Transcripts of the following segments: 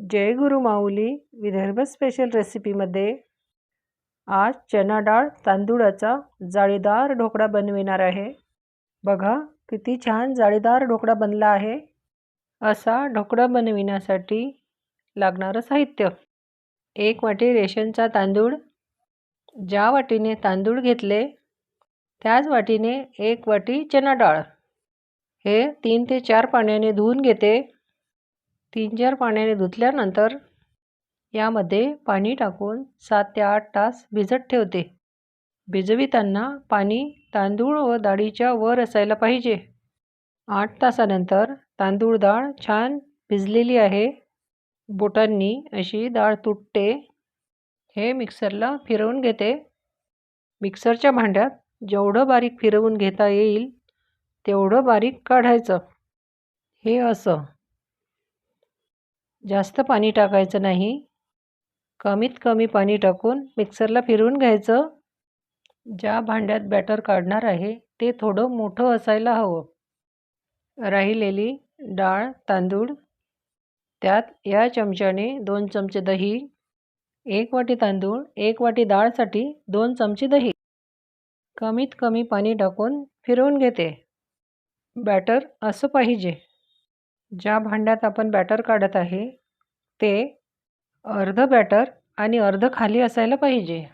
जय गुरु माऊली Vidarbha special रेसिपीमध्ये आज चना डाळ तांदूळाचा जाळीदार ढोकळा बनविणार आहे. बघा किती छान जाळीदार ढोकळा बनला आहे. असा ढोकळा बनविण्यासाठी लागणारं साहित्य. एक वाटी रेशनचा तांदूळ. ज्या वाटीने तांदूळ घेतले त्याच वाटीने एक वाटी चना डाळ. हे तीन ते चार पाण्याने धुवून घेते. तीन चार पाण्याने धुतल्यानंतर यामध्ये पाणी टाकून सात ते आठ तास भिजत ठेवते. भिजविताना पाणी तांदूळ व डाळीच्या वर असायला पाहिजे. आठ तासानंतर तांदूळ डाळ छान भिजलेली आहे. बोटांनी अशी डाळ तुटते. हे मिक्सरला फिरवून घेते. मिक्सरच्या भांड्यात जेवढं बारीक फिरवून घेता येईल तेवढं बारीक काढायचं. हे असं. जास्त पाणी टाकायचं नाही. कमीत कमी पाणी टाकून मिक्सरला फिरवून घ्यायचं. ज्या भांड्यात बॅटर काढणार आहे ते थोडं मोठं असायला हवं. राहिलेली डाळ तांदूळ त्यात या चमच्याने दोन चमचे दही एक वाटी तांदूळ एक वाटी डाळसाठी दोन चमचे दही. कमीत कमी पाणी टाकून फिरवून घेते. बॅटर असं पाहिजे. ज्या भांड्यात आपण बॅटर काढत आहे ते अर्धं बॅटर आणि अर्धं खाली असायला पाहिजे.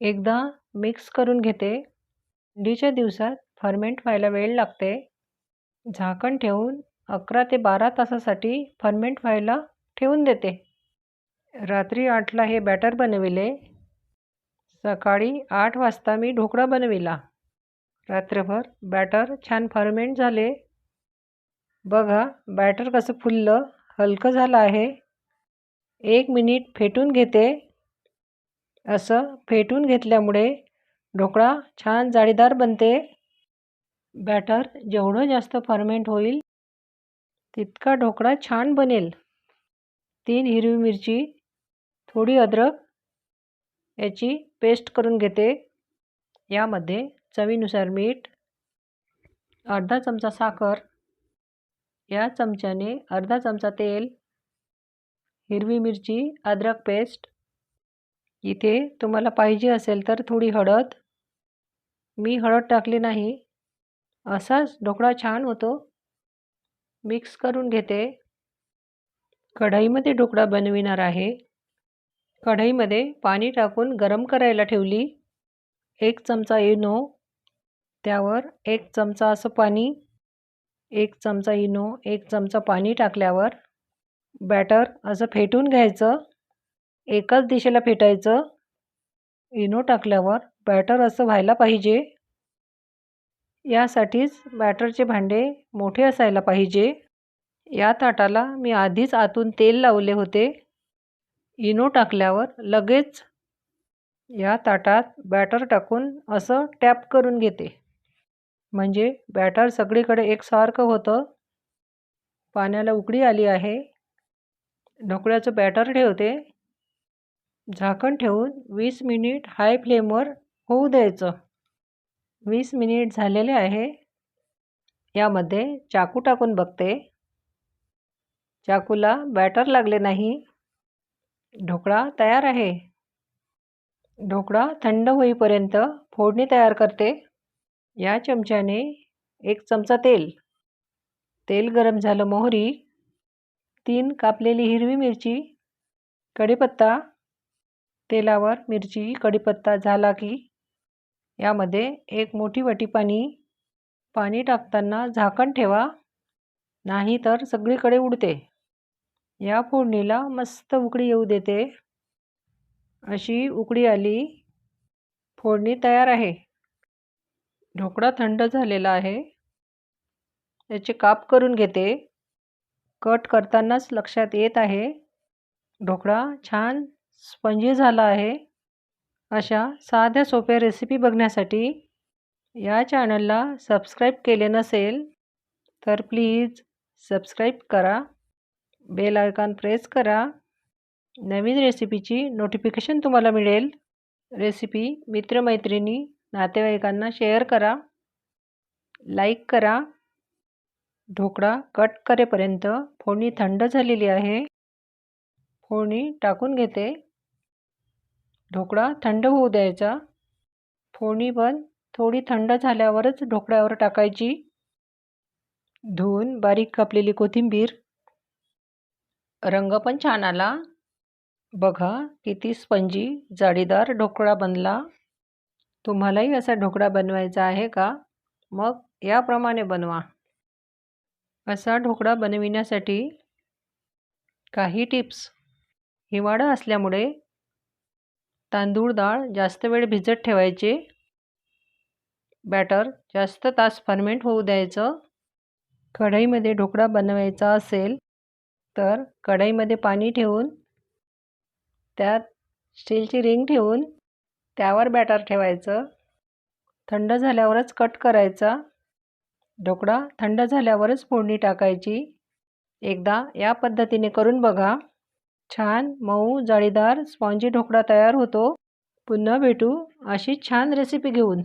एकदा मिक्स करून घेते. थंडीच्या दिवसात फर्मेंट व्हायला वेळ लागते. झाकण ठेवून अकरा ते बारा तासासाठी फर्मेंट व्हायला ठेवून देते. रात्री आठला हे बॅटर बनविले. सकाळी आठ वाजता मी ढोकळा बनविला. रात्रभर बॅटर छान फर्मेंट झाले. बघा बॅटर कसं फुललं हलकं झालं आहे. एक मिनिट फेटून घेते. असं फेटून घेतल्यामुळे ढोकळा छान जाळीदार बनते. बॅटर जेवढं जास्त फर्मेंट होईल तितका ढोकळा छान बनेल. तीन हिरवी मिरची थोडी अद्रक याची पेस्ट करून घेते. यामध्ये चवीनुसार मीठ अर्धा चमचा साखर या चमच्याने अर्धा चमचा तेल हिरवी मिरची अद्रक पेस्ट इथे तुम्हाला पाहिजे असेल तर थोडी हळद. मी हळद टाकली नाही. असाच ढोकळा छान होतो. मिक्स करून घेते. कढईमध्ये ढोकळा बनविणार आहे. कढईमध्ये पाणी टाकून गरम करायला ठेवली. एक चमचा इनो त्यावर एक चमचा असं पाणी एक चमचा इनो एक चमचा पाणी टाकल्यावर बॅटर असं फेटून घ्यायचं. एकाच दिशेला फेटायचं. इनो टाकल्यावर बॅटर असं व्हायला पाहिजे. यासाठीच बॅटरचे भांडे मोठे असायला पाहिजे. या ताटाला मी आधीच आतून तेल लावले होते. इनो टाकल्यावर लगेच या ताटात बॅटर टाकून असं टॅप करून घेते. म्हणजे बॅटर सगळीकडे एकसारखं होतं. पाण्याला उकळी आली आहे. ढोकळ्याचं बॅटर ठेवते. झाकण ठेवून वीस मिनिट हाय फ्लेमवर होऊ द्यायचं. वीस मिनिट झालेले आहे. यामध्ये चाकू टाकून बघते. चाकूला बॅटर लागले नाही. ढोकळा तयार आहे. ढोकळा थंड होईपर्यंत फोडणी तयार करते. या चमच्याने एक चमचा तेल. तेल गरम झालं मोहरी तीन कापलेली हिरवी मिरची कढीपत्ता तेलावर मिरची कढीपत्ता झाला की यामध्ये एक मोठी वाटी पाणी पाणी टाकताना झाकण ठेवा नाही तर सगळीकडे उडते. या फोडणीला मस्त उकळी येऊ देते. अशी उकडी आली फोडणी तयार आहे. ढोकळा थंड झालेला आहे. याचे काप करून घेते. कट करतानाच लक्षात येत आहे. ढोकळा छान स्पंजी झाला आहे. अशा साध्या सोप्या रेसिपी बघण्यासाठी या चॅनलला सबस्क्राईब केले नसेल तर प्लीज सबस्क्राईब करा. बेल आयकॉन प्रेस करा. नवीन रेसिपीची नोटिफिकेशन तुम्हाला मिळेल. रेसिपी मित्रमैत्रिणी नातेवाईकांना शेअर करा लाईक करा ढोकळा कट करेपर्यंत फोडणी थंड झालेली आहे. फोडणी टाकून घेते. ढोकळा थंड होऊ द्यायचा. फोडणी पण थोडी थंड झाल्यावरच ढोकळ्यावर टाकायची. धुवून बारीक कापलेली कोथिंबीर. रंग पण छान आला. बघा किती स्पंजी जाळीदार ढोकळा बनला. तुम्हालाही असा ढोकळा बनवायचा आहे का? मग याप्रमाणे बनवा. असा ढोकळा बनविण्यासाठी काही टिप्स. हिवाळा असल्यामुळे तांदूळ डाळ जास्त वेळ भिजत ठेवायचे. बॅटर जास्त तास फर्मेंट होऊ द्यायचं. कढईमध्ये ढोकळा बनवायचा असेल तर कढईमध्ये पाणी ठेवून त्यात स्टीलची रिंग ठेवून त्यावर बॅटर ठेवायचं. थंड झाल्यावरच कट करायचा. ढोकळा थंड झाल्यावरच फोडणी टाकायची. एकदा या पद्धतीने करून बघा. छान मऊ जाळीदार स्पॉन्जी ढोकळा तयार होतो. पुन्हा भेटू अशी छान रेसिपी घेऊन.